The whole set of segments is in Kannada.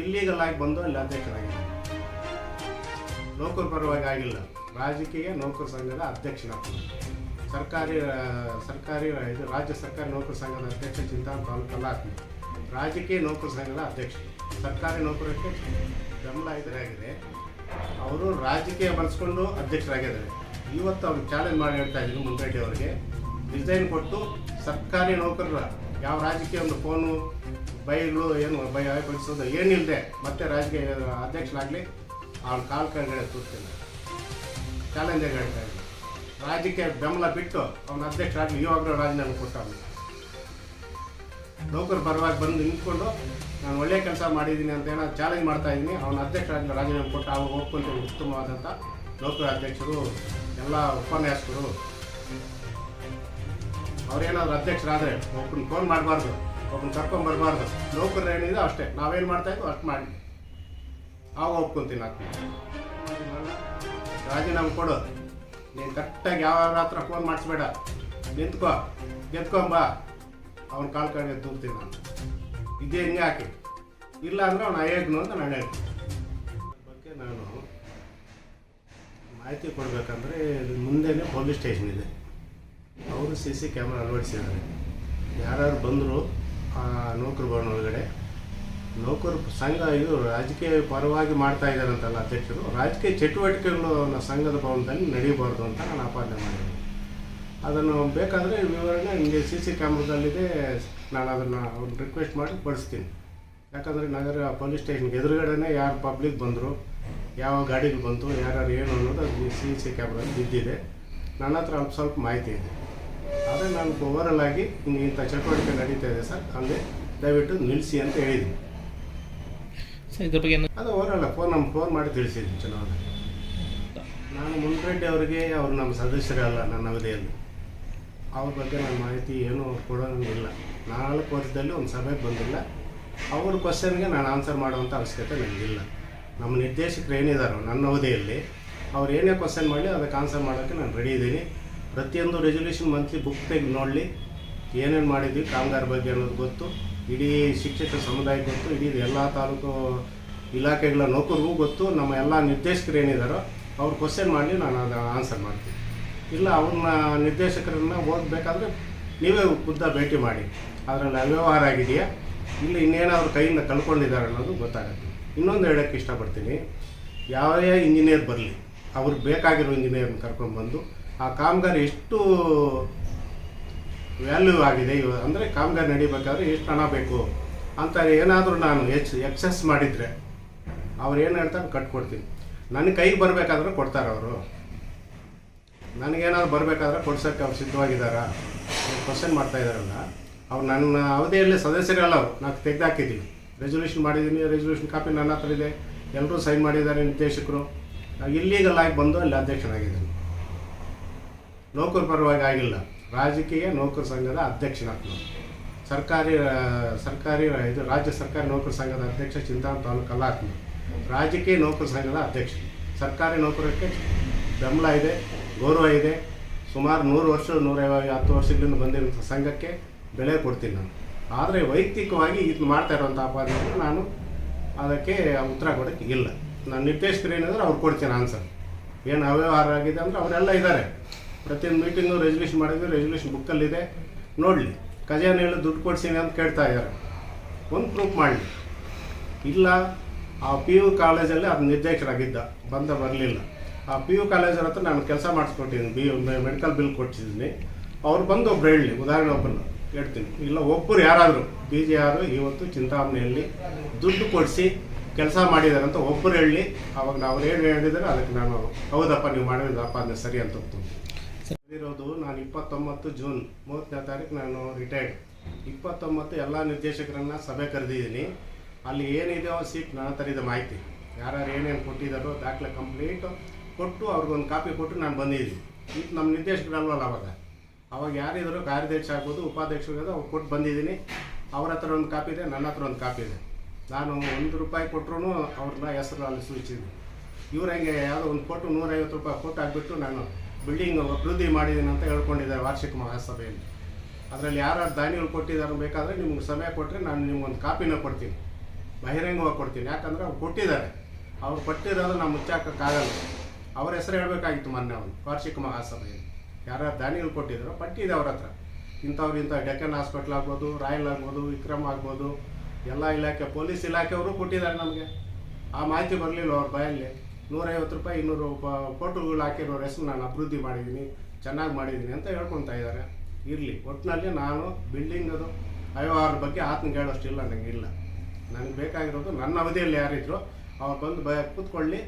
ಇಲ್ಲೀಗಲ್ ಆಗಿ ಬಂದು ಅಲ್ಲಿ ಅಧ್ಯಕ್ಷರಾಗಿದ್ದಾರೆ ನೌಕರ ಪರವಾಗಿ ಆಗಿಲ್ಲ. ರಾಜಕೀಯ ನೌಕರ ಸಂಘದ ಅಧ್ಯಕ್ಷನ ಸರ್ಕಾರಿ ಸರ್ಕಾರಿ, ಇದು ರಾಜ್ಯ ಸರ್ಕಾರಿ ನೌಕರ ಸಂಘದ ಅಧ್ಯಕ್ಷ ಚಿಂತಾನ್ ತಾಲೂಕಲ್ಲ ರಾಜಕೀಯ ನೌಕರ ಸಂಘದ ಅಧ್ಯಕ್ಷ. ಸರ್ಕಾರಿ ನೌಕರಕ್ಕೆ ಬೆಂಬಲ ಇದರಾಗಿದೆ ಅವರು ರಾಜಕೀಯ ಬಳಸ್ಕೊಂಡು ಅಧ್ಯಕ್ಷರಾಗಿದ್ದಾರೆ. ಇವತ್ತು ಅವ್ರಿಗೆ ಚಾಲೆಂಜ್ ಮಾಡಿ ಹೇಳ್ತಾ ಇದ್ದೀನಿ ಮುನ್ರೆಡ್ಡಿ ಅವರಿಗೆ. ಡಿಸೈನ್ ಕೊಟ್ಟು ಸರ್ಕಾರಿ ನೌಕರರ ಯಾವ ರಾಜಕೀಯ ಒಂದು ಫೋನು ಬೈಗಳು ಏನು ಬೈ ಬಯಸೋದು ಏನಿಲ್ಲದೆ ಮತ್ತೆ ರಾಜಕೀಯ ಅಧ್ಯಕ್ಷರಾಗಲಿ ಅವ್ನ ಕಾಲು ಕೆಳಗಡೆ ಕೂರ್ತೀನಿ ಚಾಲೆಂಜಾಗಿ ಹೇಳ್ತಾ ರಾಜಕೀಯ ಬೆಂಬಲ ಬಿಟ್ಟು ಅವನ ಅಧ್ಯಕ್ಷರಾಗಲಿ ಇವಾಗಲೂ ರಾಜೀನಾಮೆ ಕೊಟ್ಟವನು ನೌಕರು ಪರವಾಗಿ ಬಂದು ನಿಂತ್ಕೊಂಡು ನಾನು ಒಳ್ಳೆಯ ಕೆಲಸ ಮಾಡಿದ್ದೀನಿ ಅಂತ ಏನೋ ಚಾಲೆಂಜ್ ಮಾಡ್ತಾ ಇದ್ದೀನಿ. ಅವನ ಅಧ್ಯಕ್ಷರಾಗಲಿ ರಾಜೀನಾಮೆ ಕೊಟ್ಟು ಅವಾಗ ಒಪ್ಕೊಂತ ಉತ್ತಮವಾದಂಥ ನೌಕರ ಅಧ್ಯಕ್ಷರು, ಎಲ್ಲ ಉಪನ್ಯಾಸಕರು. ಅವ್ರೇನಾದ್ರು ಅಧ್ಯಕ್ಷರಾದರೆ ಒಬ್ಬನ ಫೋನ್ ಮಾಡಬಾರ್ದು ಒಬ್ಬನ ಕರ್ಕೊಂಡ್ ಬರಬಾರ್ದು. ನೌಕರರು ಏನಿದೆ ಅಷ್ಟೇ. ನಾವೇನು ಮಾಡ್ತಾ ಅಷ್ಟು ಮಾಡಿ. ಆಗ ಒಪ್ಕೊಂತೀನಿ ನಾನು ರಾಜೀನಾಮೆ ಕೊಡು. ನೀನು ಕರೆಕ್ಟಾಗಿ ಯಾವ ಹತ್ರ ಫೋನ್ ಮಾಡಿಸ್ಬೇಡ. ನಿಂತ್ಕೋ. ಗೆದ್ಕೊಂಬ ಅವ್ನ ಕಾಲು ಕಡೆ ತೂಗ್ತೀನಿ ನಾನು. ಇದೇ ಹಿಂಗೆ ಹಾಕಿ. ಇಲ್ಲ ಅಂದ್ರೆ ಅವ್ನು ಅಯ್ಯಗ್ನು ಅಂತ ನಾನು ಹೇಳ್ತೀನಿ. ಬಗ್ಗೆ ನಾನು ಮಾಹಿತಿ ಕೊಡಬೇಕಂದ್ರೆ ಮುಂದೆನೇ ಪೊಲೀಸ್ ಸ್ಟೇಷನ್ ಇದೆ. ಅವರು ಸಿ ಸಿ ಕ್ಯಾಮ್ರಾ ಅಳವಡಿಸಿದ್ದಾರೆ. ಯಾರ್ಯಾರು ಬಂದರು ಆ ನೌಕರ ಭವನ ಒಳಗಡೆ. ನೌಕರ ಸಂಘ ಇದು ರಾಜಕೀಯ ಪರವಾಗಿ ಮಾಡ್ತಾ ಇದ್ದಾರಂತಲ್ಲ ಅಧ್ಯಕ್ಷರು. ರಾಜಕೀಯ ಚಟುವಟಿಕೆಗಳು ಸಂಘದ ಭವನದಲ್ಲಿ ನಡೀಬಾರ್ದು ಅಂತ ನಾನು ಆಪಾದನೆ ಮಾಡಿದ್ದೀನಿ. ಅದನ್ನು ಬೇಕಾದರೆ ವಿವರಣೆ ನಿಮಗೆ ಸಿ ಸಿ ಕ್ಯಾಮ್ರಾದಲ್ಲಿದೆ. ನಾನು ಅದನ್ನು ರಿಕ್ವೆಸ್ಟ್ ಮಾಡಿ ಕಳಿಸ್ತೀನಿ. ಯಾಕಂದರೆ ನಗರ ಪೊಲೀಸ್ ಸ್ಟೇಷನ್ಗೆ ಎದುರುಗಡೆನೇ ಯಾರು ಪಬ್ಲಿಕ್ ಬಂದರು, ಯಾವ ಗಾಡಿಗೆ ಬಂತು, ಯಾರ್ಯಾರು ಏನು ಅನ್ನೋದು ಅದು ಸಿ ಸಿ ಕ್ಯಾಮ್ರಾದಲ್ಲಿ ಬಿದ್ದಿದೆ ನನ್ನ ಹತ್ರ ಸ್ವಲ್ಪ ಮಾಹಿತಿ ಇದೆ. ಆದರೆ ನಾನು ಓವರಲ್ ಆಗಿ ಇಂಥ ಚಟುವಟಿಕೆ ನಡೀತಾ ಇದೆ ಸರ್. ಅಲ್ಲಿ ದಯವಿಟ್ಟು ನಿಲ್ಲಿಸಿ ಅಂತ ಹೇಳಿದ್ವಿ ಸರ್ ಇದ್ರ ಬಗ್ಗೆ ಅದು ಓವರಲ್ಲ ಫೋನ್ ನಮ್ಗೆ ಫೋನ್ ಮಾಡಿ ತಿಳಿಸಿದ್ದೀನಿ ಚುನಾವಣೆ. ನಾನು ಮುನ್ರೆಡ್ಡಿ ಅವರಿಗೆ ಅವರು ನಮ್ಮ ಸದಸ್ಯರಲ್ಲ ನನ್ನ ಅವಧಿಯಲ್ಲಿ. ಅವ್ರ ಬಗ್ಗೆ ನನ್ನ ಮಾಹಿತಿ ಏನೂ ಅವ್ರು ಕೊಡೋಂಗಿಲ್ಲ. ನಾಲ್ಕು ವರ್ಷದಲ್ಲಿ ಒಂದು ಸಭೆಗೆ ಬಂದಿಲ್ಲ. ಅವ್ರ ಕ್ವಶನ್ಗೆ ನಾನು ಆನ್ಸರ್ ಮಾಡುವಂಥ ಅವಶ್ಯಕತೆ ನನಗಿಲ್ಲ. ನಮ್ಮ ನಿರ್ದೇಶಕರು ಏನಿದ್ದಾರೋ ನನ್ನ ಅವಧಿಯಲ್ಲಿ ಅವ್ರು ಏನೇ ಕ್ವಶನ್ ಮಾಡಲಿ ಅದಕ್ಕೆ ಆನ್ಸರ್ ಮಾಡೋಕ್ಕೆ ನಾನು ರೆಡಿ ಇದ್ದೀನಿ. ಪ್ರತಿಯೊಂದು ರೆಸೊಲ್ಯೂಷನ್ ಮಂತ್ಲಿ ಬುಕ್ ತೆಗೆದು ನೋಡಲಿ, ಏನೇನು ಮಾಡಿದ್ವಿ, ಕಾಮಗಾರಿ ಬಗ್ಗೆ ಅನ್ನೋದು ಗೊತ್ತು, ಇಡೀ ಶಿಕ್ಷಕ ಸಮುದಾಯ ಗೊತ್ತು, ಇಡೀ ಎಲ್ಲ ತಾಲೂಕು ಇಲಾಖೆಗಳ ನೌಕರಿಗೂ ಗೊತ್ತು, ನಮ್ಮ ಎಲ್ಲ ನಿರ್ದೇಶಕರು ಏನಿದಾರೋ ಅವ್ರು ಕ್ವಶನ್ ಮಾಡಲಿ, ನಾನು ಅದು ಆನ್ಸರ್ ಮಾಡ್ತೀನಿ. ಇಲ್ಲ, ಅವ್ರನ್ನ ನಿರ್ದೇಶಕರನ್ನ ಓದಬೇಕಾದ್ರೆ ನೀವೇ ಖುದ್ದ ಭೇಟಿ ಮಾಡಿ. ಅದರಲ್ಲಿ ಅವ್ಯವಹಾರ ಆಗಿದೆಯಾ? ಇಲ್ಲಿ, ಇನ್ನೇನಾದ್ರು ಕೈಯಿಂದ ಕಳ್ಕೊಂಡಿದ್ದಾರೆ ಅನ್ನೋದು ಗೊತ್ತಾಗುತ್ತೆ. ಇನ್ನೊಂದು ಹೇಳೋಕ್ಕೆ ಇಷ್ಟಪಡ್ತೀನಿ, ಯಾವ್ಯಾವ ಇಂಜಿನಿಯರ್ ಬರಲಿ ಅವ್ರಿಗೆ ಬೇಕಾಗಿರೋ ಇಂಜಿನಿಯರ್ನ ಕರ್ಕೊಂಡ್ಬಂದು ಆ ಕಾಮಗಾರಿ ಎಷ್ಟು ವ್ಯಾಲ್ಯೂ ಆಗಿದೆ ಇವ ಅಂದರೆ ಕಾಮಗಾರಿ ನಡಿಬೇಕಾದ್ರೆ ಎಷ್ಟು ಹಣ ಬೇಕು ಅಂತ ಏನಾದರೂ ನಾನು ಎಚ್ ಎಕ್ಸಸ್ ಮಾಡಿದರೆ ಅವ್ರು ಏನು ಹೇಳ್ತಾರೆ ಕಟ್ಕೊಡ್ತೀನಿ ನನ್ನ ಕೈಗೆ ಬರಬೇಕಾದ್ರೆ ಕೊಡ್ತಾರೆ ಅವರು. ನನಗೇನಾದ್ರು ಬರಬೇಕಾದ್ರೆ ಕೊಡ್ಸೋಕ್ಕೆ ಅವ್ರು ಸಿದ್ಧವಾಗಿದ್ದಾರಾ? ಕ್ವಶನ್ ಮಾಡ್ತಾ ಇದ್ದಾರಲ್ಲ, ಅವ್ರು ನನ್ನ ಅವಧಿಯಲ್ಲಿ ಸದಸ್ಯರಲ್ಲ ಅವ್ರು. ನಾವು ತೆಗೆದಾಕಿದ್ದೀವಿ ರೆಸೊಲ್ಯೂಷನ್ ಮಾಡಿದ್ದೀನಿ ರೆಸೊಲ್ಯೂಷನ್ ಕಾಪಿ ನನ್ನ ಹತ್ರ ಇದೆ. ಎಲ್ಲರೂ ಸೈನ್ ಮಾಡಿದ್ದಾರೆ ನಿರ್ದೇಶಕರು. ಇಲ್ಲೀಗಲ್ ಆಗಿ ಬಂದು ಅಲ್ಲಿ ಅಧ್ಯಕ್ಷನಾಗಿದ್ದೀನಿ ನೌಕರ ಪರವಾಗಿ ಆಗಿಲ್ಲ. ರಾಜಕೀಯ ನೌಕರ ಸಂಘದ ಅಧ್ಯಕ್ಷನಾಗ್ತದೆ ಸರ್ಕಾರಿ ಸರ್ಕಾರಿ, ಇದು ರಾಜ್ಯ ಸರ್ಕಾರಿ ನೌಕರ ಸಂಘದ ಅಧ್ಯಕ್ಷ ಚಿಂತಾನ ತಾಲೂಕಲ್ಲ ಆಗ್ತದೆ ರಾಜಕೀಯ ನೌಕರ ಸಂಘದ ಅಧ್ಯಕ್ಷ. ಸರ್ಕಾರಿ ನೌಕರಕ್ಕೆ ಬೆಂಬಲ ಇದೆ, ಗೌರವ ಇದೆ. ಸುಮಾರು ನೂರು ವರ್ಷ ನೂರೈವ ಹತ್ತು ವರ್ಷಗಳಿಂದ ಬಂದಿರುವಂಥ ಸಂಘಕ್ಕೆ ಬೆಲೆ ಕೊಡ್ತೀನಿ ನಾನು ಆದರೆ ವೈಯಕ್ತಿಕವಾಗಿ ಇದು ಮಾಡ್ತಾ ಇರುವಂಥ ಆಪಾದನೆಯನ್ನು ನಾನು ಅದಕ್ಕೆ ಉತ್ತರ ಕೊಡೋಕ್ಕೆ ಇಲ್ಲ. ನಾನು ನಿರ್ದೇಶಕರು ಏನಂದ್ರೆ ಅವ್ರು ಕೊಡ್ತೀನಿ ಆನ್ಸರ್ ಏನು ಅವ್ಯವಹಾರ ಆಗಿದೆ ಅಂದರೆ ಅವರೆಲ್ಲ ಇದ್ದಾರೆ. ಪ್ರತಿಯೊಂದು ಮೀಟಿಂಗು ರೆಸಲ್ಯೂಷನ್ ಮಾಡಿದ್ವಿ ರೆಸಲ್ಯೂಷನ್ ಬುಕ್ಕಲ್ಲಿದೆ ನೋಡಲಿ, ಖಜಾನೆ ಹೇಳಿ ದುಡ್ಡು ಕೊಡ್ಸೀನಿ ಅಂತ ಕೇಳ್ತಾ ಇದ್ದಾರೆ. ಒಂದು ಪ್ರೂಫ್ ಮಾಡಲಿ. ಇಲ್ಲ, ಆ ಪಿ ಯು ಕಾಲೇಜಲ್ಲಿ ಅದು ನಿರ್ದೇಶಕರಾಗಿದ್ದ, ಬಂದ ಬರಲಿಲ್ಲ. ಆ ಪಿ ಯು ಕಾಲೇಜರ ಹತ್ರ ನಾನು ಕೆಲಸ ಮಾಡಿಸ್ಕೊಟ್ಟಿದ್ದೀನಿ ಬಿ ಮೆಡಿಕಲ್ ಬಿಲ್ ಕೊಟ್ಟಿದ್ದೀನಿ ಅವ್ರು ಬಂದು ಒಬ್ರು ಹೇಳಲಿ ಉದಾಹರಣೆ ಒಬ್ಬರು ಹೇಳ್ತೀನಿ. ಇಲ್ಲ ಒಬ್ಬರು ಯಾರಾದರೂ ಬಿ ಜಿ ಆರು ಇವತ್ತು ಚಿಂತಾಮಣಿಯಲ್ಲಿ ದುಡ್ಡು ಕೊಡಿಸಿ ಕೆಲಸ ಮಾಡಿದ್ದಾರೆ ಅಂತ ಒಬ್ಬರು ಹೇಳಿ, ಅವಾಗ ನಾವು ಏನು ಹೇಳಿದರೆ, ಅದಕ್ಕೆ ನಾನು, ಹೌದಪ್ಪ, ನೀವು ಮಾಡಿದ್ರೆ ಅಪ್ಪ ಅಂದರೆ ಸರಿ ಅಂತ ಒಪ್ತೀನಿ ಇರೋದು ನಾನು ಇಪ್ಪತ್ತೊಂಬತ್ತು ಜೂನ್, ಮೂವತ್ತನೇ ತಾರೀಕು ನಾನು ರಿಟೈರ್ಡ್ ಇಪ್ಪತ್ತೊಂಬತ್ತು ಎಲ್ಲ ನಿರ್ದೇಶಕರನ್ನ ಸಭೆ ಕರೆದಿದ್ದೀನಿ. ಅಲ್ಲಿ ಏನಿದೆಯೋ ಸೀಟ್ ನನ್ನ ಹತ್ರ ಇದೆ ಮಾಹಿತಿ. ಯಾರ್ಯಾರು ಏನೇನು ಕೊಟ್ಟಿದ್ದಾರೋ ದಾಖಲೆ ಕಂಪ್ಲೀಟು ಕೊಟ್ಟು ಅವ್ರಿಗೊಂದು ಕಾಪಿ ಕೊಟ್ಟು ನಾನು ಬಂದಿದ್ದೀನಿ. ಈಗ ನಮ್ಮ ನಿರ್ದೇಶಕರಲ್ವಲ್ಲ ಅವಾಗ? ಅವಾಗ ಯಾರಿದ್ರು ಕಾರ್ಯದರ್ಶಿ ಆಗ್ಬೋದು ಉಪಾಧ್ಯಕ್ಷರು ಅವ್ರು ಕೊಟ್ಟು ಬಂದಿದ್ದೀನಿ. ಅವ್ರ ಹತ್ರ ಒಂದು ಕಾಪಿ ಇದೆ, ನನ್ನ ಹತ್ರ ಒಂದು ಕಾಪಿ ಇದೆ. ನಾನು ಒಂದು ರೂಪಾಯಿ ಕೊಟ್ಟರು ಅವ್ರನ್ನ ಹೆಸರು ಅಲ್ಲಿ ಸೂಚಿಸಿದ್ದೀನಿ. ಇವ್ರು ಹೆಂಗೆ ಯಾವುದೋ ಒಂದು ಕೊಟ್ಟು ನೂರೈವತ್ತು ರೂಪಾಯಿ ಕೊಟ್ಟು ಹಾಕ್ಬಿಟ್ಟು ನಾನು ಬಿಲ್ಡಿಂಗ್ ಅಭಿವೃದ್ಧಿ ಮಾಡಿದ್ದೀನಿ ಅಂತ ಹೇಳ್ಕೊಂಡಿದ್ದಾರೆ ವಾರ್ಷಿಕ ಮಹಾಸಭೆಯಲ್ಲಿ. ಅದರಲ್ಲಿ ಯಾರು ದಾನಿಗಳು ಕೊಟ್ಟಿದ್ದಾರೆ ಬೇಕಾದರೆ ನಿಮ್ಗೆ ಸಮಯ ಕೊಟ್ಟರೆ ನಾನು ನಿಮ್ಗೊಂದು ಕಾಪಿನ ಕೊಡ್ತೀನಿ. ಬಹಿರಂಗವಾಗಿ ಕೊಡ್ತೀನಿ. ಯಾಕಂದರೆ ಅವ್ರು ಕೊಟ್ಟಿದ್ದಾರೆ. ಅವ್ರು ಕೊಟ್ಟಿರೋದು ನಾವು ಮುಚ್ಚಾಕೋಕ್ಕಾಗಲ್ಲ. ಅವ್ರ ಹೆಸರು ಹೇಳಬೇಕಾಗಿತ್ತು ಮೊನ್ನೆ ಅವನು ವಾರ್ಷಿಕ ಮಹಾಸಭೆಯಲ್ಲಿ. ಯಾರ್ಯಾರು ದಾನಿಗಳು ಕೊಟ್ಟಿದ್ದಾರೋ ಪಟ್ಟಿ ಇದೆ ಅವ್ರ ಹತ್ರ. ಇಂಥವ್ರು ಇಂಥ ಡೆಕ್ಕನ್ ಹಾಸ್ಪಿಟ್ಲ್ ಆಗ್ಬೋದು, ರಾಯಲ್ ಆಗ್ಬೋದು, ವಿಕ್ರಮ್ ಆಗ್ಬೋದು, ಎಲ್ಲ ಇಲಾಖೆ, ಪೊಲೀಸ್ ಇಲಾಖೆಯವರು ಕೊಟ್ಟಿದ್ದಾರೆ ನಮಗೆ. ಆ ಮಾಹಿತಿ ಬರಲಿಲ್ಲ ಅವ್ರ ಬಾಯಲ್ಲಿ. ನೂರೈವತ್ತು ರೂಪಾಯಿ, ಇನ್ನೂರು ಫೋಟೋಗಳು ಹಾಕಿರೋ ಹೆಸರು ನಾನು ಅಭಿವೃದ್ಧಿ ಮಾಡಿದ್ದೀನಿ, ಚೆನ್ನಾಗಿ ಮಾಡಿದ್ದೀನಿ ಅಂತ ಹೇಳ್ಕೊತಾ ಇದ್ದಾರೆ. ಇರಲಿ ಒಟ್ಟಿನಲ್ಲಿ ನಾನು ಬಿಲ್ಡಿಂಗ್ ಅದು ಅವ್ಯವಹಾರದ ಬಗ್ಗೆ ಆತನಿಗೆ ಹೇಳೋಷ್ಟಿಲ್ಲ ನನಗೆ ಇಲ್ಲ. ನನಗೆ ಬೇಕಾಗಿರೋದು, ನನ್ನ ಅವಧಿಯಲ್ಲಿ ಯಾರಿದ್ರು ಅವ್ರು ಬಂದು ಬ, ಕೂತ್ಕೊಳ್ಳಿ.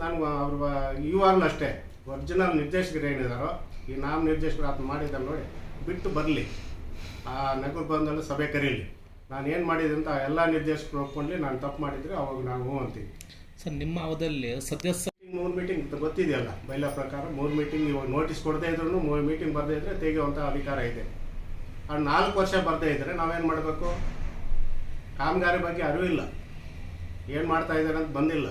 ನಾನು ಅವ್ರ ಇವಾಗಲೂ ಅಷ್ಟೇ. ಒರಿಜಿನಲ್ ನಿರ್ದೇಶಕರು ಏನಿದಾರೋ, ಈ ನಾಮ ನಿರ್ದೇಶಕರು ಆತನ ಮಾಡಿದ್ದಾರೆ ನೋಡಿ, ಬಿಟ್ಟು ಬರಲಿ. ಆ ನಗರ ಬಂದಲ್ಲಿ ಸಭೆ ಕರೀಲಿ. ನಾನು ಏನು ಮಾಡಿದೆ ಅಂತ ಎಲ್ಲ ನಿರ್ದೇಶಕರು ಒಪ್ಕೊಂಡು ನಾನು ತಪ್ಪು ಮಾಡಿದರೆ ಅವಾಗ ನಾನು ಹ್ಞೂ ಅಂತೀನಿ. ಸರ್ ನಿಮ್ಮ ಅವಧಿಯಲ್ಲಿ ಸದಸ್ಯ ಮೂರು ಮೀಟಿಂಗ್ ಗೊತ್ತಿದೆಯಲ್ಲ? ಬೈಲ ಪ್ರಕಾರ ಮೂರು ಮೀಟಿಂಗ್ ಇವಾಗ ನೋಟಿಸ್ ಕೊಡದೇ ಇದ್ರು ಮೂರು ಮೀಟಿಂಗ್ ಬರದೇ ಇದ್ರೆ ತೆಗೆಯುವಂಥ ಅಧಿಕಾರ ಇದೆ. ಆ ನಾಲ್ಕು ವರ್ಷ ಬರದೇ ಇದ್ರೆ ನಾವೇನ್ ಮಾಡಬೇಕು? ಕಾಮಗಾರಿ ಬಗ್ಗೆ ಅರಿವಿಲ್ಲ ಏನು ಮಾಡ್ತಾ ಇದ್ದಾರೆ ಅಂತ ಬಂದಿಲ್ಲ.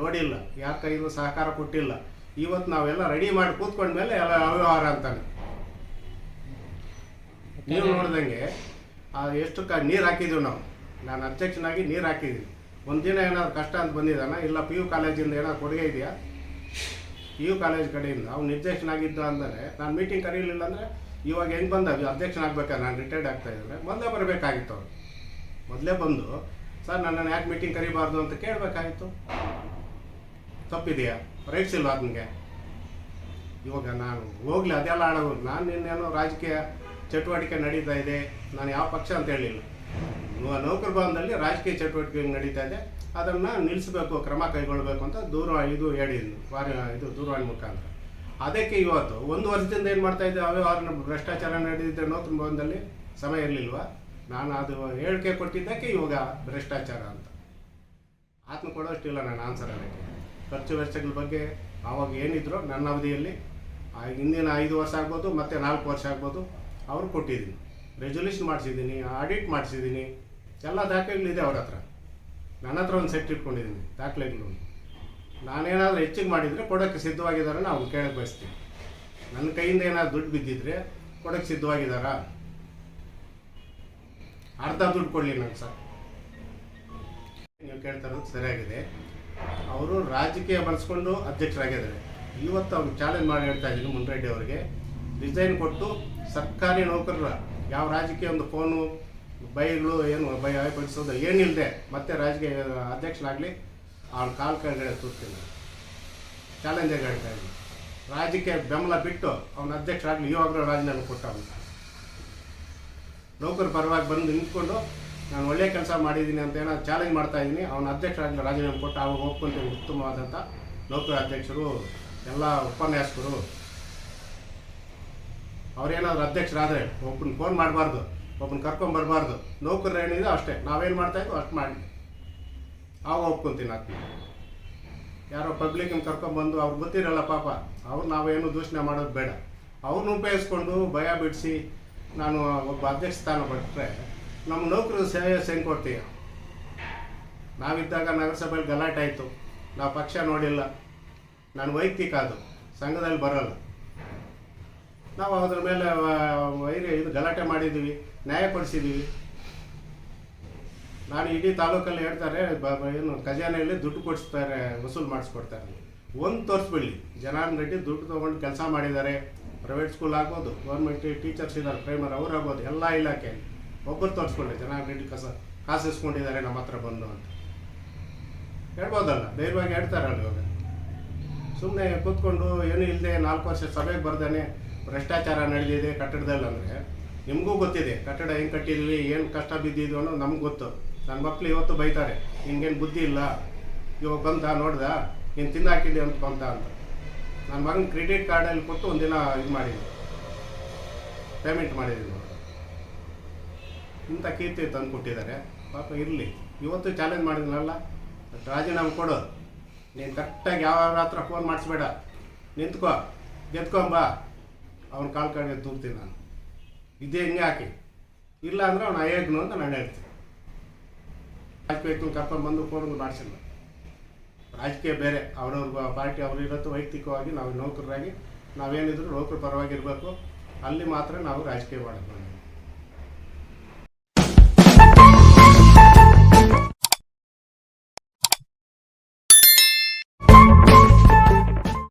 ನೋಡಿಲ್ಲ. ಯಾರ ಕೈಗೂ ಸಹಕಾರ ಕೊಟ್ಟಿಲ್ಲ. ಇವತ್ತು ನಾವೆಲ್ಲ ರೆಡಿ ಮಾಡಿ ಕೂತ್ಕೊಂಡ್ಮೇಲೆ ಎಲ್ಲ ಅವ್ಯವಹಾರ ಅಂತಾನೆ. ನೀವು ನೋಡ್ದಂಗೆ ಎಷ್ಟು ಕ ನೀರು ಹಾಕಿದ್ದೀವಿ ನಾವು. ನಾನು ಅಧ್ಯಕ್ಷನಾಗಿ ನೀರು ಹಾಕಿದ್ದೀನಿ. ಒಂದಿನ ಏನಾದ್ರು ಕಷ್ಟ ಅಂತ ಬಂದಿದ್ದಾನ ಇಲ್ಲ ಪಿ ಯು ಕಾಲೇಜಿಂದ ಏನಾದ್ರು ಕೊಡುಗೆ ಇದೆಯಾ? ಪಿ ಯು ಕಾಲೇಜ್ ಕಡೆಯಿಂದ. ಅವ್ನು ನಿರ್ದೇಶನಾಗಿದ್ದ ಅಂದರೆ ನಾನು ಮೀಟಿಂಗ್ ಕರೀಲಿಲ್ಲ ಅಂದರೆ ಇವಾಗ ಹೆಂಗೆ ಬಂದ? ಅಧ್ಯಕ್ಷನಾಗಬೇಕಾ ನಾನು ರಿಟೈರ್ಡ್ ಆಗ್ತಾ ಇದ್ದರೆ ಮೊದಲೇ ಬರಬೇಕಾಗಿತ್ತು ಅವ್ರು. ಮೊದಲೇ ಬಂದು, ಸರ್, ನನ್ನನ್ನು ಯಾಕೆ ಮೀಟಿಂಗ್ ಕರಿಬಾರ್ದು ಅಂತ ಕೇಳಬೇಕಾಗಿತ್ತು. ತಪ್ಪಿದೆಯಾ? ರೈಟ್ಸ್ ಇಲ್ವಾ ಅದನಿಗೆ ಇವಾಗ ನಾನು ಹೋಗ್ಲಿ, ಅದೆಲ್ಲ ಆಡೋದು. ನಾನು ನಿನ್ನೇನೋ ರಾಜಕೀಯ ಚಟುವಟಿಕೆ ನಡೀತಾ ಇದೆ. ನಾನು ಯಾವ ಪಕ್ಷ ಅಂತ ಹೇಳಿಲ್ಲ. ನೌಕರ ಭವನದಲ್ಲಿ ರಾಜಕೀಯ ಚಟುವಟಿಕೆ ನಡೀತಾ ಇದೆ. ಅದನ್ನು ನಿಲ್ಲಿಸಬೇಕು ಕ್ರಮ ಕೈಗೊಳ್ಳಬೇಕು ಅಂತ ದೂರವಾಣಿ ಇದು ಹೇಳಿದ್ನು ವಾರ ಇದು ದೂರವಾಣಿ ಮುಖಾಂತರ. ಅದಕ್ಕೆ ಇವತ್ತು ಒಂದು ವರ್ಷದಿಂದ ಏನು ಮಾಡ್ತಾ ಇದ್ದೆ? ಅವ್ಯವಹಾರ ಭ್ರಷ್ಟಾಚಾರ ನಡೆದಿದ್ದೆ ನೌಕರ ಭವನದಲ್ಲಿ. ಸಮಯ ಇರಲಿಲ್ವ? ನಾನು ಅದು ಹೇಳಿಕೆ ಕೊಟ್ಟಿದ್ದಕ್ಕೆ ಇವಾಗ ಭ್ರಷ್ಟಾಚಾರ ಅಂತ. ಆತ್ಮ ಕೊಡೋಷ್ಟಿಲ್ಲ ನಾನು ಆನ್ಸರ್ ಅದಕ್ಕೆ. ಖರ್ಚು ವೆಚ್ಚಗಳ ಬಗ್ಗೆ ಆವಾಗ ಏನಿದ್ರು ನನ್ನ ಅವಧಿಯಲ್ಲಿ ಹಿಂದಿನ ಐದು ವರ್ಷ ಆಗ್ಬೋದು, ಮತ್ತು ನಾಲ್ಕು ವರ್ಷ ಆಗ್ಬೋದು, ಅವ್ರು ಕೊಟ್ಟಿದ್ದೀನಿ. ರೆಸೊಲ್ಯೂಷನ್ ಮಾಡಿಸಿದ್ದೀನಿ ಆಡಿಟ್ ಮಾಡಿಸಿದ್ದೀನಿ, ಎಲ್ಲ ದಾಖಲೆಗಳಿದೆ ಅವ್ರ ಹತ್ರ. ನನ್ನ ಹತ್ರ ಒಂದು ಸೆಟ್ ಇಟ್ಕೊಂಡಿದ್ದೀನಿ, ದಾಖಲೆಗಳು. ನಾನೇನಾದರೂ ಹೆಚ್ಚಿಗೆ ಮಾಡಿದರೆ ಕೊಡೋಕ್ಕೆ ಸಿದ್ಧವಾಗಿದ್ದಾರೆ ನಾವು ಕೇಳಕ್ಕೆ ಬಯಸ್ತೀವಿ ನನ್ನ ಕೈಯಿಂದ ಏನಾದ್ರು ದುಡ್ಡು ಬಿದ್ದಿದ್ರೆ ಕೊಡೋಕ್ಕೆ ಸಿದ್ಧವಾಗಿದ್ದಾರಾ? ಅರ್ಧ ದುಡ್ಡು ಕೊಡಲಿ ನಂಗೆ ಸರ್. ನೀವು ಕೇಳ್ತಾ ಇರೋದು ಸರಿಯಾಗಿದೆ. ಅವರು ರಾಜಕೀಯ ಬಳಸ್ಕೊಂಡು ಅಧ್ಯಕ್ಷರಾಗಿದ್ದಾರೆ. ಇವತ್ತು ಅವ್ರಿಗೆ ಚಾಲೆಂಜ್ ಮಾಡಿ ಹೇಳ್ತಾ ಇದ್ದೀನಿ ಮುನ್ರೆಡ್ಡಿ ಅವರಿಗೆ. ರಿಸೈನ್ ಕೊಟ್ಟು ಸರ್ಕಾರಿ ನೌಕರರ ಯಾವ ರಾಜಕೀಯ ಒಂದು ಫೋನು, ಬೈಗಳು, ಏನು ಬೈ ಪಡಿಸೋದು ಏನಿಲ್ಲದೆ ಮತ್ತೆ ರಾಜಕೀಯ ಅಧ್ಯಕ್ಷರಾಗಲಿ ಅವ್ನ ಕಾಲು ಕೆಳಗಡೆ ತೂರ್ತೀನಿ ಚಾಲೆಂಜರ್ ಇದ್ದೀನಿ. ರಾಜಕೀಯ ಬೆಂಬಲ ಬಿಟ್ಟು ಅವನ ಅಧ್ಯಕ್ಷರಾಗಲಿ ಇವಾಗಲೂ ರಾಜೀನಾಮೆ ಕೊಟ್ಟವನು. ನೌಕರ ಪರವಾಗಿ ಬಂದು ನಿಂತ್ಕೊಂಡು ನಾನು ಒಳ್ಳೆಯ ಕೆಲಸ ಮಾಡಿದ್ದೀನಿ ಅಂತ ಏನೋ ಚಾಲೆಂಜ್ ಮಾಡ್ತಾ ಇದ್ದೀನಿ. ಅವನ ಅಧ್ಯಕ್ಷರಾಗಲಿ ರಾಜೀನಾಮೆ ಕೊಟ್ಟು ಅವಾಗ ಒಪ್ಕೊಂತೀನಿ ಉತ್ತಮವಾದಂಥ ನೌಕರ ಅಧ್ಯಕ್ಷರು, ಎಲ್ಲ ಉಪನ್ಯಾಸಕರು ಅವ್ರೇನಾದ್ರು ಅಧ್ಯಕ್ಷರಾದರೆ ಒಬ್ಬನ ಫೋನ್ ಮಾಡಬಾರ್ದು ಒಬ್ಬನ ಕರ್ಕೊಂಬರ್ಬಾರ್ದು ನೌಕರರು ಏನಿದೆ ಅಷ್ಟೇ. ನಾವೇನು ಮಾಡ್ತಾ ಇದ್ವು ಅಷ್ಟು ಮಾಡಿ ಆವಾಗ ಒಪ್ಕೊಂತೀನಿ ಆತ್ಮ ಯಾರೋ ಪಬ್ಲಿಕನ್ನು ಕರ್ಕೊಂಬಂದು ಅವ್ರು ಗೊತ್ತಿರಲ್ಲ ಪಾಪ. ಅವ್ರು ನಾವೇನು ದೂಷಣೆ ಮಾಡೋದು ಬೇಡ. ಅವ್ರನ್ನ ಉಪಯೋಗಿಸ್ಕೊಂಡು ಭಯ ಬಿಡಿಸಿ ನಾನು ಒಬ್ಬ ಅಧ್ಯಕ್ಷ ಸ್ಥಾನ ಪಟ್ಟರೆ ನಮ್ಮ ನೌಕರರು ಸೇವೆ ಸೇನ್ ಕೊಡ್ತೀಯ? ನಾವಿದ್ದಾಗ ನಗರಸಭೆಯಲ್ಲಿ ಗಲಾಟೆ ಆಯಿತು. ನಾವು ಪಕ್ಷ ನೋಡಿಲ್ಲ. ನಾನು ವೈಯಕ್ತಿಕ ಅದು. ಸಂಘದಲ್ಲಿ ಬರಲ್ಲ. ನಾವು ಅದ್ರ ಮೇಲೆ ಇದು ಗಲಾಟೆ ಮಾಡಿದ್ದೀವಿ ನ್ಯಾಯ ಕೊಡಿಸಿದ್ದೀವಿ ನಾನು ಇಡೀ ತಾಲೂಕಲ್ಲಿ ಹೇಳ್ತಾರೆ ಏನು, ಖಜಾನೆಯಲ್ಲಿ ದುಡ್ಡು ಕೊಡಿಸ್ತಾರೆ, ವಸೂಲು ಮಾಡಿಸ್ಕೊಡ್ತಾರೆ ಒಂದು ತೋರಿಸ್ಬಿಡ್ಲಿ ಜನಾರ್ದನ್ ರೆಡ್ಡಿ ದುಡ್ಡು ತೊಗೊಂಡು ಕೆಲಸ ಮಾಡಿದ್ದಾರೆ. ಪ್ರೈವೇಟ್ ಸ್ಕೂಲ್ ಆಗ್ಬೋದು, ಗೌರ್ಮೆಂಟ್ ಟೀಚರ್ಸ್ ಇದ್ದಾರೆ, ಪ್ರೈಮರ್ ಅವ್ರು ಆಗ್ಬೋದು, ಎಲ್ಲ ಇಲಾಖೆಯಲ್ಲಿ ಒಬ್ಬರು ತೋರಿಸ್ಕೊಂಡೆ ಜನಾರ್ದನ್ ರೆಡ್ಡಿ ಕಸ, ಕಾಸು ಇಸ್ಕೊಂಡಿದ್ದಾರೆ, ನಮ್ಮ ಹತ್ರ ಬಂದು ಅಂತ. ಹೇಳ್ಬೋದಲ್ಲ, ಧೈರ್ಯವಾಗಿ ಹೇಳ್ತಾರಲ್ಲ ಇವಾಗ. ಸುಮ್ಮನೆ ಕೂತ್ಕೊಂಡು, ಏನೂ ಇಲ್ಲದೆ ನಾಲ್ಕು ವರ್ಷ ಸಭೆಗೆ ಬರ್ದಾನೆ ಭ್ರಷ್ಟಾಚಾರ ನಡೆದಿದೆ ಕಟ್ಟಡದಲ್ಲಿ ಅಂದರೆ ನಿಮಗೂ ಗೊತ್ತಿದೆ, ಕಟ್ಟಡ ಹೆಂಗೆ ಕಟ್ಟಿರಲಿ ಏನು ಕಷ್ಟ ಬಿದ್ದಿದ್ದು ಅನ್ನೋದು ನಮ್ಗೆ ಗೊತ್ತು. ನನ್ನ ಮಕ್ಕಳು ಇವತ್ತು ಬೈತಾರೆ, ನಿನ್ಗೇನು ಬುದ್ಧಿ ಇಲ್ಲ, ಇವಾಗ ಬಂದ ನೋಡ್ದ, ನೀನು ತಿನ್ನಾಕಿದ್ದೆ ಅಂತ ಬಂದ ಅಂತ. ನನ್ನ ಮಗನ ಕ್ರೆಡಿಟ್ ಕಾರ್ಡಲ್ಲಿ ಕೊಟ್ಟು ಒಂದಿನ ಇದು ಮಾಡಿದ್ವಿ ಪೇಮೆಂಟ್ ಮಾಡಿದ್ವಿ ಇಂಥ ಕೀರ್ತಿ ತಂದು ಕೊಟ್ಟಿದ್ದಾರೆ ಪಾಪ ಇರಲಿ, ಇವತ್ತು ಚಾಲೆಂಜ್ ಮಾಡಿದ್ನಲ್ಲ, ರಾಜೀನಾಮೆ ಕೊಡು. ನೀನು ಕರೆಕ್ಟಾಗಿ ಯಾವ ಹತ್ರ ಫೋನ್ ಮಾಡಿಸ್ಬೇಡ. ನಿಂತ್ಕೋ ಗೆದ್ಕೊಂಬ ಅವ್ನ ಕಾಲು ಕಡೆ ತೂರ್ತೀನಿ ನಾನು. ಇದೇ ಹಿಂಗೆ ಹಾಕಿ ಇಲ್ಲ ಅಂದ್ರೆ ಅವ್ನು ಅಯ್ಯಕ್ನು ಅಂತ ನಾನು ಹೇಳ್ತೀನಿ. ರಾಜಕೀಯ ಕರ್ಕೊಂಡು ಬಂದು ಫೋನ್ ಮಾಡಿಸಿಲ್ಲ. ರಾಜಕೀಯ ಬೇರೆ. ಅವ್ರವ್ರ ಪಾರ್ಟಿ ಅವ್ರು ಇರತ್ತು ವೈಯಕ್ತಿಕವಾಗಿ ನಾವು ನೌಕರರಾಗಿ, ನಾವೇನಿದ್ರು ನೌಕರ ಪರವಾಗಿ ಇರಬೇಕು ಅಲ್ಲಿ ಮಾತ್ರ ನಾವು ರಾಜಕೀಯ ಮಾಡೋದು.